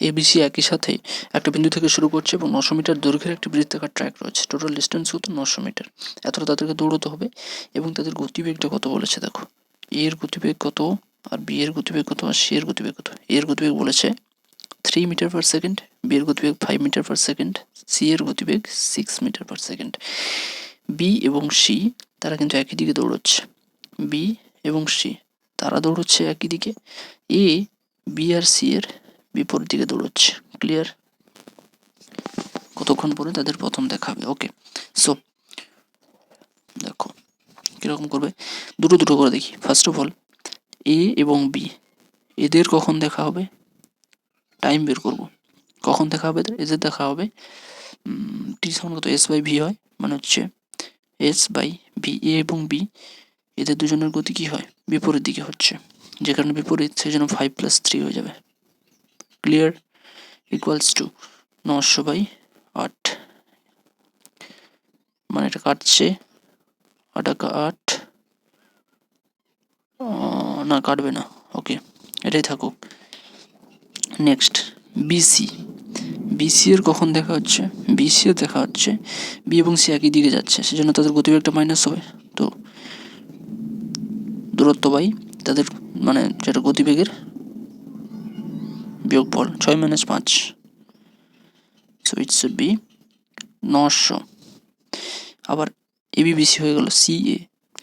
ABC একই সাথে একটা বিন্দু থেকে শুরু করছে এবং নশো মিটার দৈর্ঘ্যের একটি বৃত্তাকার ট্র্যাক রয়েছে। টোটাল ডিস্টেন্স কত? নশো মিটার। এতটা তাদেরকে দৌড়তে হবে এবং তাদের গতিবেগটা কত বলেছে দেখো? এর গতিবেগ কত? আর বি এর গতিবেগ কত? আর সি এর গতিবেগ কত? এর গতিবেগ বলেছে three metre per second B এর গতিবেগ five metre per second C এর গতিবেগ six metre per second B এবং সি তারা কিন্তু একই দিকে দৌড়চ্ছে। বি এবং সি তারা দৌড়চ্ছে একই দিকে। এ বি আর সি এর বিপরীত দিকে দৌড়চ্ছে। ক্লিয়ার কতক্ষণ পরে তাদের প্রথম দেখা হবে? ওকে সো দেখো, কীরকম করবে? দুটো দুটো করে দেখি। ফার্স্ট অফ অল এ এবং বি এদের কখন দেখা হবে? টাইম বের করব। কখন দেখা হবে এদের? দেখা হবে টি সমান কত এস বাই ভি হয়। মানে হচ্ছে এস বাই ভি এ এবং বি এদের দুজনের গতি কী হয়? বিপরীত দিকে হচ্ছে। যে কারণে বিপরীত, সেই জন্য ফাইভ প্লাস থ্রি হয়ে যাবে। ক্লিয়ার ইকুয়ালস টু নশো বাই আট। মানে এটা কাটছে। আট। একা আট না, কাটবে না। ওকে এটাই থাকুক। নেক্সট বিসি বিসি এর কখন দেখা হচ্ছে? বিসি এর দেখা হচ্ছে। বি এবং সি একই দিকে যাচ্ছে, সেজন্য তাদের গতিবেগটা মাইনাস হবে। তো, দূরত্ব বাই তাদের মানে যেটা গতিবেগের বিয়োগফল ছয় মাইনাস পাঁচ। সো ইটস বি নশো আবার এবিবিসি হয়ে গেল সি এ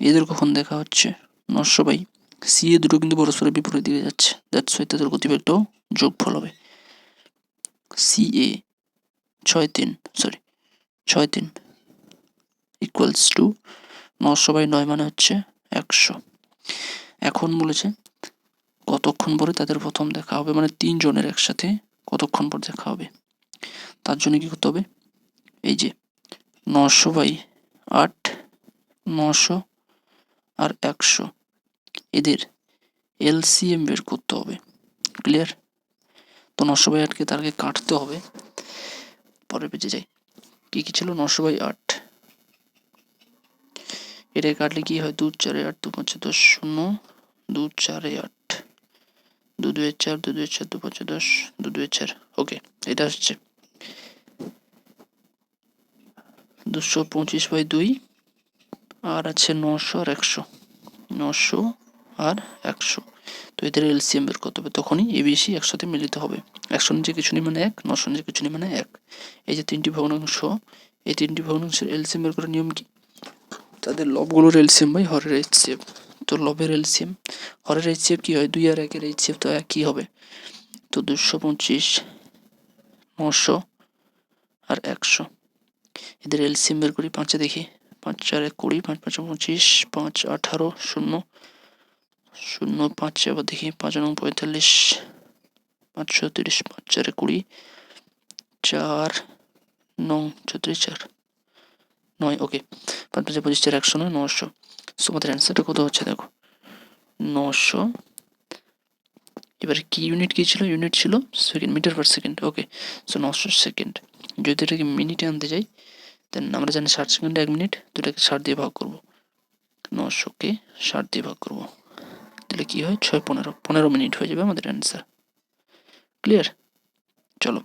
এদের কখন দেখা হচ্ছে? নশো বাই সি এ দুটো কিন্তু পরস্পরের বিপরীত দিকে যাচ্ছে। দ্যাটস ওয়াই তাদের গতিবেগটাও যোগফল হবে। সি এ ছয় তিন সরি ছয় তিন ইকুয়ালস টু নশো বাই নয় মানে হচ্ছে একশো। এখন বলেছে কতক্ষণ পরে তাদের প্রথম দেখা হবে? মানে তিনজনের একসাথে কতক্ষণ পর দেখা হবে? তার জন্য কী করতে হবে? এই যে নশো বাই আট নশো আর একশো। এদের এলসিএম বের করতে হবে। ক্লিয়ার? তো নশো বাই আটকে তারকে কাটতে হবে। পরে পেজে যাই। কী কী ছিল? নশো বাই আট। এটাকে কাটলে কি হয়? দু চারে আট দু পাঁচে দশ, শূন্য। দু চারে আট। দু দুয়ে চার, দু দুয়ে চার, দু পাঁচে দশ, দু দুয়ে চার। ওকে, এটা আসছে। দুশো পঁচিশ বাই দুই, আর আছে নশো আর একশো। নশো আর একশো। তো এদের এলসিএম বের করতে হবে। তখনই এবিসি একসাথে মিলিত হবে। একশো নিচে কিছু নেই মানে এক, নশো নিচে কিছু নেই মানে এক। এই যে তিনটি ভগ্নাংশ, এই তিনটি ভগ্নাংশের এলসিএম বের করার নিয়ম কি? তাদের লবগুলোর এলসিএম বাই হরের এইচসিএফ তো লবের এলসিএম হরের এইচসিএফ কী হয়? দুই আর একের এইচসিএফ তো একই হবে। তো দুশো পঁচিশ, নশো আর একশো। এদের এলসিএম বের করি পাঁচে দেখি। পাঁচ চার এক কুড়ি, পাঁচ পাঁচ পঁচিশ, পাঁচ আঠারো, শূন্য। শূন্য পাঁচে আবার দেখি পাঁচ নং পঁয়তাল্লিশ পাঁচশো তিরিশ পাঁচ চারে কুড়ি, চার নং চৌত্রিশ চার। নয় ওকে পাঁচ পাঁচে পঁচিশ চার একশো নয়, নশো। সো আমাদের অ্যান্সারটা কত হচ্ছে দেখো? নশো। এবার কি ইউনিট কী ছিল? ইউনিট ছিল second metre per second okay so নশো সেকেন্ড যদি এটাকে মিনিটে আনতে যাই দেন আমরা জানি ষাট সেকেন্ডে এক মিনিট দুটাকে ষাট দিয়ে ভাগ করব। নশোকে ষাট দিয়ে ভাগ করব। তাহলে কী হয়? ছয় পনেরো। পনেরো মিনিট হয়ে যাবে আমাদের অ্যান্সার ক্লিয়ার চলো।